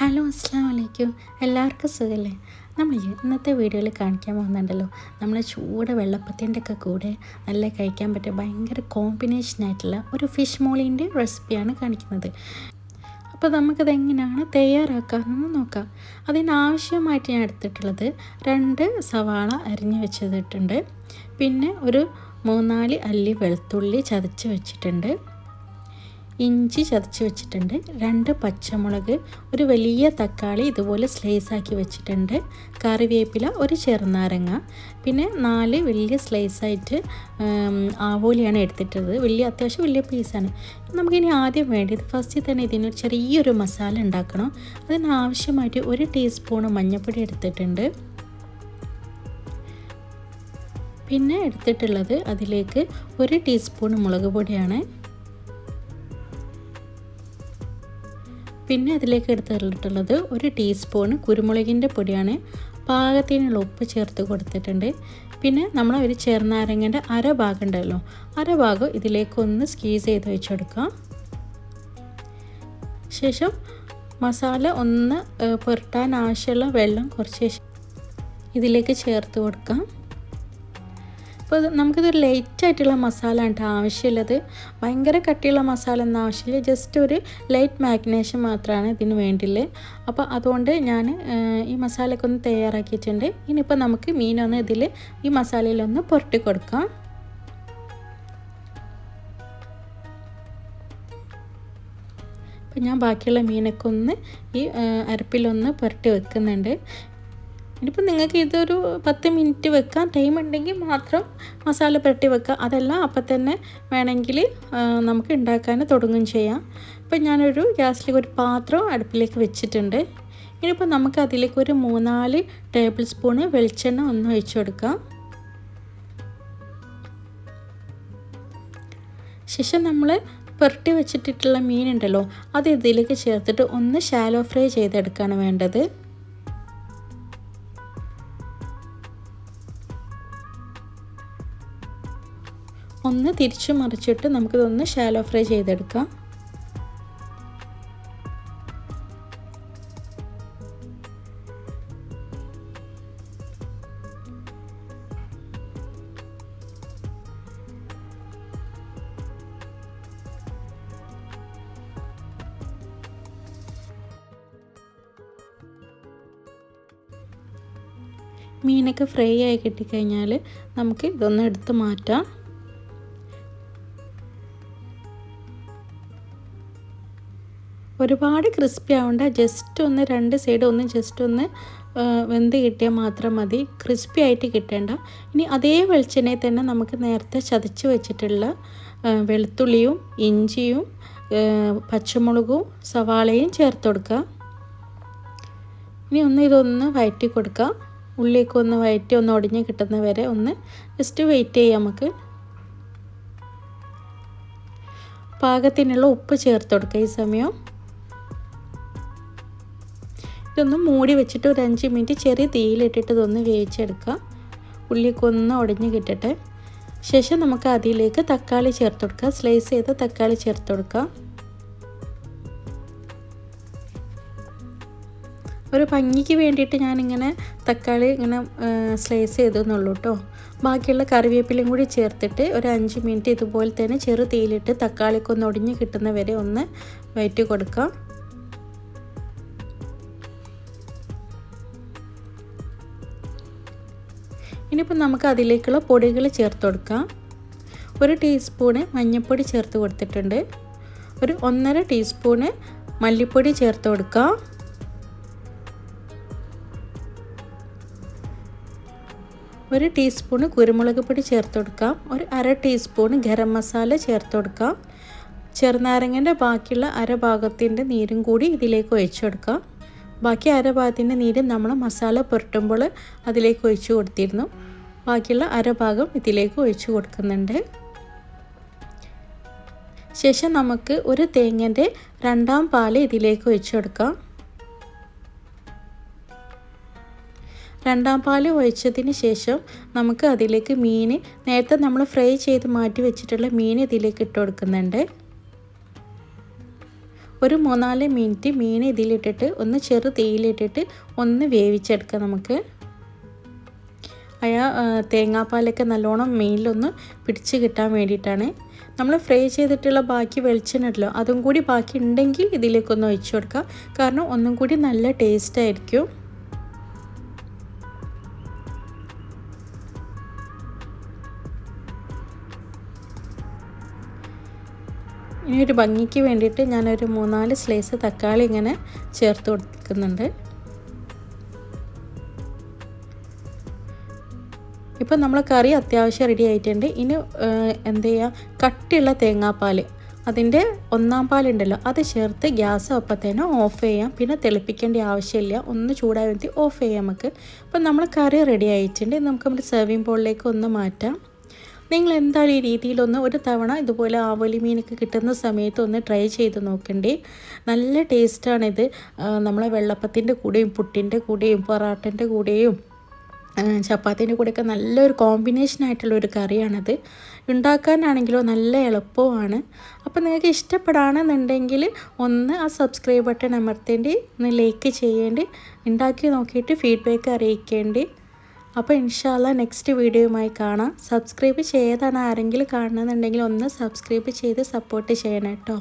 Hello അസ്സാം വലൈക്കും എല്ലാവർക്കും സുഖമല്ലേ നമ്മൾ ഇന്നത്തെ വീഡിയോയിൽ കാണിക്കാൻ പോകുന്നുണ്ടല്ലോ. നമ്മൾ ചൂട് വെള്ളപ്പത്തിന്റെ ഒക്കെ കൂടെ നല്ല കഴിക്കാൻ പറ്റിയ ഭയങ്കര കോമ്പിനേഷൻ ആയിട്ടുള്ള ഒരു ഫിഷ് മോളിന്റെ റെസിപ്പിയാണ് കാണിക്കുന്നത്. അപ്പോൾ നമുക്കത് എങ്ങനെയാണ് തയ്യാറാക്കാമെന്ന് നോക്കാം. അതിനാവശ്യമായിട്ട് ഞാൻ എടുത്തിട്ടുള്ളത് രണ്ട് സവാള അരിഞ്ഞ് വെച്ചിട്ടുണ്ട്. പിന്നെ ഒരു മൂന്നാൽ അല്ലി വെളുത്തുള്ളി ചതച്ച് വെച്ചിട്ടുണ്ട്. ഇഞ്ചി ചതച്ച് വെച്ചിട്ടുണ്ട്. രണ്ട് പച്ചമുളക് ഒരു വലിയ തക്കാളി ഇതുപോലെ സ്ലൈസാക്കി വെച്ചിട്ടുണ്ട്. കറിവേപ്പില ഒരു ചെറുനാരങ്ങ. പിന്നെ നാല് വലിയ സ്ലൈസായിട്ട് ആവോലിയാണ് എടുത്തിട്ടത് വലിയ അത്യാവശ്യം വലിയ പീസാണ് നമുക്കിനി ആദ്യം വേണ്ടത് ഫസ്റ്റ് തന്നെ ഇതിനൊരു ചെറിയൊരു മസാല ഉണ്ടാക്കണം. അതിനാവശ്യമായിട്ട് ഒരു ടീസ്പൂണ് മഞ്ഞൾപ്പൊടി എടുത്തിട്ടുണ്ട്. പിന്നെ എടുത്തിട്ടുള്ളത് അതിലേക്ക് ഒരു ടീസ്പൂൺ മുളക് പൊടിയാണ്. പിന്നെ അതിലേക്ക് എടുത്തിട്ടുള്ളത് ഒരു ടീസ്പൂൺ കുരുമുളകിന്റെ പൊടിയാണ്. പാകത്തിനുള്ള ഉപ്പ് ചേർത്ത് കൊടുത്തിട്ടുണ്ട്. പിന്നെ നമ്മൾ ഒരു ചെറുനാരങ്ങന്റെ അര ഭാഗം ഉണ്ടല്ലോ അര ഭാഗം ഇതിലേക്കൊന്ന് സ്കീസ് ചെയ്ത് വെച്ചെടുക്കാം. ശേഷം മസാല ഒന്ന് പുരട്ടാൻ ആവശ്യമുള്ള വെള്ളം കുറച്ച് ഇതിലേക്ക് ചേർത്ത് കൊടുക്കാം. അപ്പോൾ നമുക്കിതൊരു ലൈറ്റ് ആയിട്ടുള്ള മസാല ഉണ്ട് ആവശ്യമുള്ളത്. ഭയങ്കര കട്ടിയുള്ള മസാല ഒന്നും ആവശ്യമില്ല. ജസ്റ്റ് ഒരു ലൈറ്റ് മാഗ്നേഷൻ മാത്രമാണ് ഇതിന് വേണ്ടിയുള്ളത് അപ്പോൾ അതുകൊണ്ട് ഞാൻ ഈ മസാലയൊക്കെ ഒന്ന് തയ്യാറാക്കിയിട്ടുണ്ട്. ഇനിയിപ്പോൾ നമുക്ക് മീനൊന്ന് ഇതിൽ ഈ മസാലയിലൊന്ന് പുരട്ടി കൊടുക്കാം. ഞാൻ ബാക്കിയുള്ള മീനൊക്കെ ഒന്ന് ഈ അരപ്പിലൊന്ന് പുരട്ടി വെക്കുന്നുണ്ട്. ഇനിയിപ്പോൾ നിങ്ങൾക്ക് ഇതൊരു പത്ത് മിനിറ്റ് വെക്കാൻ ടൈം ഉണ്ടെങ്കിൽ മാത്രം മസാല പുരട്ടി വെക്കുക അതല്ല അപ്പം തന്നെ വേണമെങ്കിൽ നമുക്ക് ഉണ്ടാക്കാൻ തുടങ്ങും ചെയ്യാം. ഇപ്പം ഞാനൊരു ഗ്യാസിലേക്ക് ഒരു പാത്രം അടുപ്പിലേക്ക് വെച്ചിട്ടുണ്ട്. ഇനിയിപ്പോൾ നമുക്ക് അതിലേക്ക് ഒരു മൂന്നാൽ ടേബിൾ സ്പൂണ് വെളിച്ചെണ്ണ ഒന്ന് ഒഴിച്ചു കൊടുക്കാം. ശേഷം നമ്മൾ പുരട്ടി വെച്ചിട്ടിട്ടുള്ള മീനുണ്ടല്ലോ അത് ഇതിലേക്ക് ചേർത്തിട്ട് ഒന്ന് ഷാലോ ഫ്രൈ ചെയ്തെടുക്കുകയാണ് വേണ്ടത്. ഒന്ന് തിരിച്ചു മറിച്ചിട്ട് നമുക്കിതൊന്ന് ഷാലോ ഫ്രൈ ചെയ്തെടുക്കാം. മീനൊക്കെ ഫ്രൈ ആയി കിട്ടിക്കഴിഞ്ഞാൽ നമുക്ക് ഇതൊന്ന് എടുത്ത് മാറ്റാം. ഒരുപാട് ക്രിസ്പി ആവണ്ട. ജസ്റ്റ് ഒന്ന് രണ്ട് സൈഡ് ഒന്ന് ജസ്റ്റ് ഒന്ന് വെന്ത് കിട്ടിയാൽ മാത്രം മതി. ക്രിസ്പി ആയിട്ട് കിട്ടേണ്ട. ഇനി അതേ വെളിച്ചെണ്ണയിൽ തന്നെ നമുക്ക് നേരത്തെ ചതച്ച് വെച്ചിട്ടുള്ള വെളുത്തുള്ളിയും ഇഞ്ചിയും പച്ചമുളകും സവാളയും ചേർത്ത് കൊടുക്കുക ഇനി ഒന്ന് ഇതൊന്ന് വയറ്റി കൊടുക്കുക ഉള്ളിലേക്ക് ഒന്ന് വയറ്റി ഒന്ന് ഒടിഞ്ഞ് കിട്ടുന്ന വരെ ഒന്ന് ജസ്റ്റ് വെയിറ്റ് ചെയ്യാം നമുക്ക്. പാകത്തിനുള്ള ഉപ്പ് ചേർത്ത് കൊടുക്കുക ഈ സമയം. ഇതൊന്ന് മൂടി വെച്ചിട്ട് ഒരു അഞ്ച് മിനിറ്റ് ചെറിയ തീയിലിട്ടിട്ട് ഇതൊന്ന് വേവിച്ചെടുക്കുക. ഉള്ളിക്കൊന്ന് ഉടഞ്ഞ് കിട്ടട്ടെ. ശേഷം നമുക്ക് അതിലേക്ക് തക്കാളി ചേർത്ത് കൊടുക്കുക. സ്ലൈസ് ചെയ്ത തക്കാളി ചേർത്ത് കൊടുക്കുക. ഒരു ഭംഗിക്ക് വേണ്ടിയിട്ട് ഞാനിങ്ങനെ തക്കാളി ഇങ്ങനെ സ്ലൈസ് ചെയ്തെന്നുള്ളൂ കേട്ടോ. ബാക്കിയുള്ള കറിവേപ്പിലയും കൂടി ചേർത്തിട്ട് ഒരു അഞ്ച് മിനിറ്റ് ഇതുപോലെ തന്നെ ചെറു തീയിലിട്ട് തക്കാളിക്കൊന്ന് ഒടിഞ്ഞ് കിട്ടുന്ന വരെ ഒന്ന് വയറ്റി കൊടുക്കാം ഇനിയിപ്പോൾ നമുക്ക് അതിലേക്കുള്ള പൊടികൾ ചേർത്ത് കൊടുക്കാം. ഒരു ടീസ്പൂണ് മഞ്ഞൾപ്പൊടി ചേർത്ത് കൊടുത്തിട്ടുണ്ട്. ഒരു ഒന്നര ടീസ്പൂണ് മല്ലിപ്പൊടി ചേർത്ത് കൊടുക്കാം. ഒരു ടീസ്പൂണ് കുരുമുളക് പൊടി ചേർത്ത് കൊടുക്കാം. ഒരു അര ടീസ്പൂണ് ഗരം മസാല ചേർത്ത് കൊടുക്കാം. ചെറുനാരങ്ങന്റെ ബാക്കിയുള്ള അര ഭാഗത്തിന്റെ നീരും കൂടി ഇതിലേക്ക് ഒഴിച്ചു കൊടുക്കാം. ബാക്കി അര ഭാഗത്തിന്റെ നീര് നമ്മൾ മസാല പുരട്ടുമ്പോൾ അതിലേക്ക് ഒഴിച്ചു കൊടുത്തിരുന്നു. ബാക്കിയുള്ള അര ഭാഗം ഇതിലേക്ക് ഒഴിച്ചു കൊടുക്കുന്നുണ്ട്. ശേഷം നമുക്ക് ഒരു തേങ്ങന്റെ രണ്ടാം പാൽ ഇതിലേക്ക് ഒഴിച്ചു കൊടുക്കാം. രണ്ടാം പാൽ ഒഴിച്ചതിന് ശേഷം നമുക്ക് അതിലേക്ക് മീൻ നേരത്തെ നമ്മൾ ഫ്രൈ ചെയ്ത് മാറ്റി വെച്ചിട്ടുള്ള മീൻ ഇതിലേക്ക് ഇട്ട് കൊടുക്കുന്നുണ്ട്. ഒരു മൂന്നാൽ മിനിറ്റ് മീൻ ഇതിലിട്ടിട്ട് ഒന്ന് ചെറു തീയിലിട്ടിട്ട് ഒന്ന് വേവിച്ചെടുക്കാം നമുക്ക്. അയാ തേങ്ങാപ്പാലൊക്കെ നല്ലോണം മീനിലൊന്ന് പിടിച്ച് കിട്ടാൻ വേണ്ടിയിട്ടാണ്. നമ്മൾ ഫ്രൈ ചെയ്തിട്ടുള്ള ബാക്കി വെളിച്ചെണ്ണ ഉണ്ടല്ലോ അതും കൂടി ബാക്കി ഉണ്ടെങ്കിൽ ഇതിലേക്കൊന്ന് ഒഴിച്ചു കൊടുക്കാം. കാരണം ഒന്നും കൂടി നല്ല ടേസ്റ്റ് ആയിരിക്കും. ഇനി ഒരു ഭംഗിക്ക് വേണ്ടിയിട്ട് ഞാനൊരു മൂന്നാൽ സ്ലൈസ് തക്കാളി ഇങ്ങനെ ചേർത്ത് കൊടുക്കുന്നുണ്ട്. ഇപ്പം നമ്മൾ കറി അത്യാവശ്യം റെഡി ആയിട്ടുണ്ട്. ഇനി എന്ത് ചെയ്യുക കട്ടിയുള്ള തേങ്ങാപ്പാൽ അതിന്റെ ഒന്നാം പാലുണ്ടല്ലോ അത് ചേർത്ത് ഗ്യാസ് അപ്പത്തേനും ഓഫ് ചെയ്യാം. പിന്നെ തിളപ്പിക്കേണ്ട ആവശ്യമില്ല. ഒന്ന് ചൂടായി വേണ്ടി ഓഫ് ചെയ്യാം നമുക്ക്. അപ്പം നമ്മൾ കറി റെഡി ആയിട്ടുണ്ട്. നമുക്ക് നമ്മുടെ സെർവിങ് ബോളിലേക്ക് ഒന്ന് മാറ്റാം. നിങ്ങൾ എന്തായാലും ഈ രീതിയിലൊന്ന് ഒരു തവണ ഇതുപോലെ ആവോലി മീനൊക്കെ കിട്ടുന്ന സമയത്ത് ഒന്ന് ട്രൈ ചെയ്ത് നോക്കണ്ടേ. നല്ല ടേസ്റ്റാണിത് നമ്മളെ വെള്ളപ്പത്തിന്റെ കൂടെയും പുട്ടിന്റെ കൂടെയും പൊറാട്ടന്റെ കൂടെയും ചപ്പാത്തിന്റെ കൂടെയൊക്കെ നല്ലൊരു കോമ്പിനേഷൻ ആയിട്ടുള്ള ഒരു കറിയാണത്. ഉണ്ടാക്കാനാണെങ്കിലോ നല്ല എളുപ്പമാണ്. അപ്പോൾ നിങ്ങൾക്ക് ഇഷ്ടപ്പെടുകയാണെന്നുണ്ടെങ്കിൽ ഒന്ന് ആ സബ്സ്ക്രൈബ് ബട്ടൺ അമർത്തേണ്ടി ഒന്ന് ലൈക്ക് ചെയ്യേണ്ടി ഉണ്ടാക്കി നോക്കിയിട്ട് ഫീഡ്ബാക്ക് അറിയിക്കേണ്ടി. അപ്പോൾ ഇൻഷാല്ല നെക്സ്റ്റ് വീഡിയോയുമായി കാണാം. സബ്സ്ക്രൈബ് ചെയ്താണ് ആരെങ്കിലും കാണുന്നുണ്ടെങ്കിൽ ഒന്ന് സബ്സ്ക്രൈബ് ചെയ്ത് സപ്പോർട്ട് ചെയ്യണം കേട്ടോ.